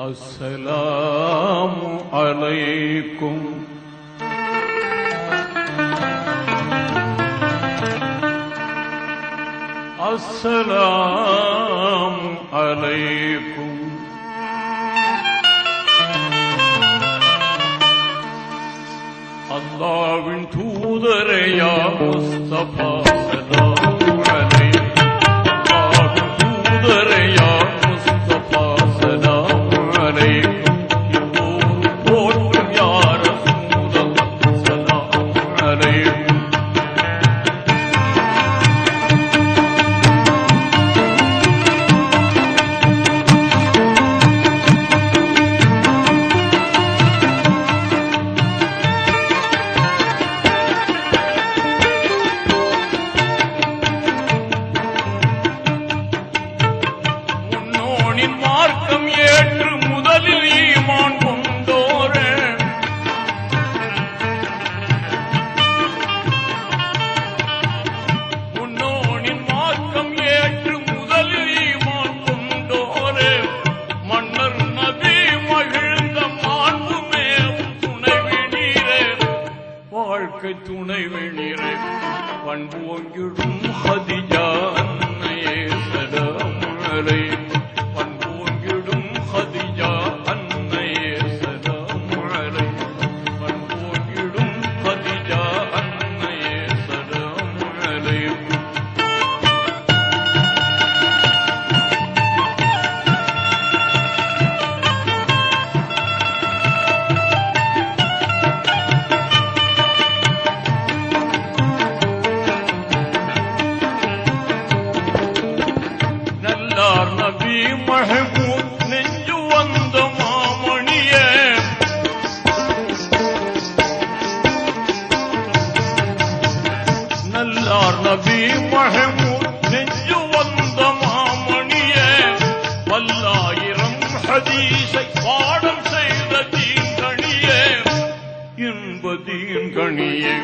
السلام عليكم السلام عليكم Allah'ın tuğları ya Mustafa Sedat விளக்கம் ஏற்று முதலில் ஈமான் கொண்டோர. முன்னோனின் மார்க்கம் ஏற்று முதலில் ஈமான் கொண்டோர. மன்னர் நபி மகிழ்ந்த மாண்புமே துணைவி நீரே வாழ்க்கை துணைவி நீரே பண்பு ஒங்கிடும் ஹதிஜா சதமலை மகபூத் நெஞ்சு வந்த மாமணிய நல்லார் நபி மகபூத் நெஞ்சு வந்த மாமணிய பல்லாயிரம் ஹதீசை பாடம் செய்த தீங்கணிய இன்ப தீங்கணியே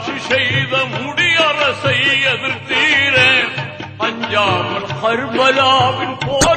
ஆட்சி செய்த முடியரசை எதிர்த்தீர. அஞ்சாமல் கர்பலாவின் போ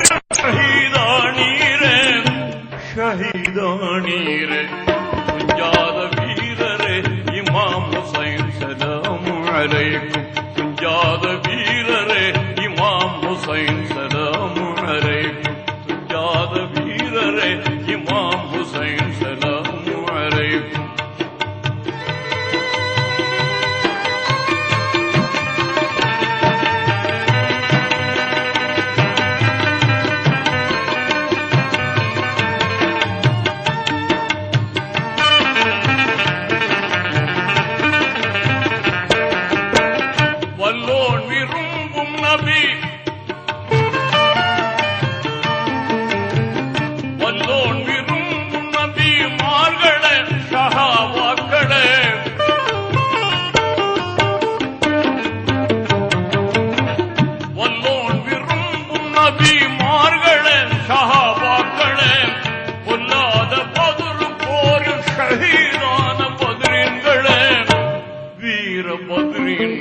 green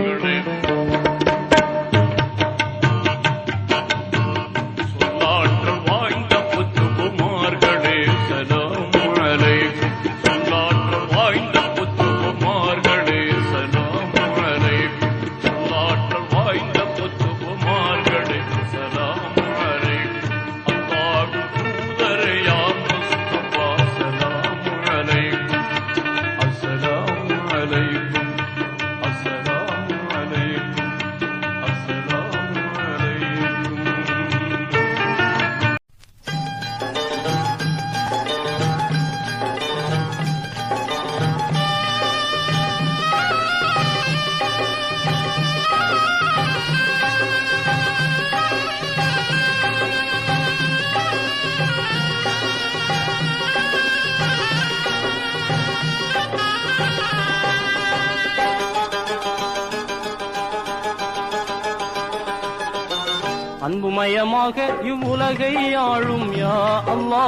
அன்புமயமாக இவ்வுலகை ஆளும் யா அல்லா.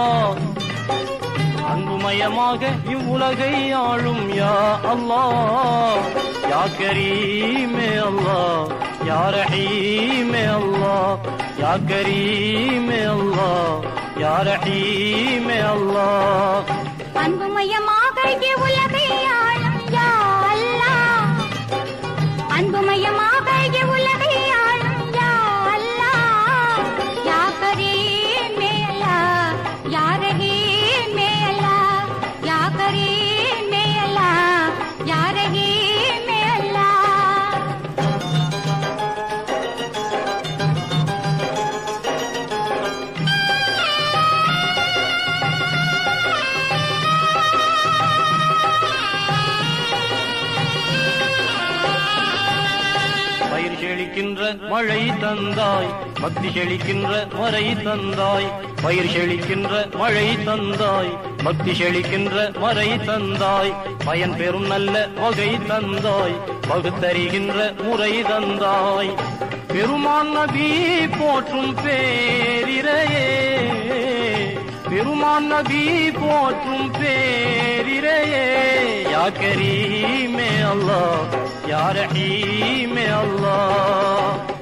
அன்புமயமாக இவ்வுலகை ஆளும் யா அல்லா. யா கரீமே அல்லா யா ரஹீமே அல்லா. யா கரீமே அல்லா யா ரஹீமே அல்லா. அன்புமயமாக இவ்வுலகை செழிக்கின்ற மழை தந்தாய் பக்தி செழிக்கின்ற மறை தந்தாய் பயிர் செழிக்கின்ற மழை தந்தாய் பக்தி செழிக்கின்ற மறை தந்தாய் பயன் பெறும் நல்ல வகை தந்தாய் பகுத்தறிகின்ற முறை தந்தாய். பெருமான் நபி போற்றும் பேரிரையே பெருமான் நபி போற்றும் பேரிரையே யா அல்லாஹ் يا رحيم يا الله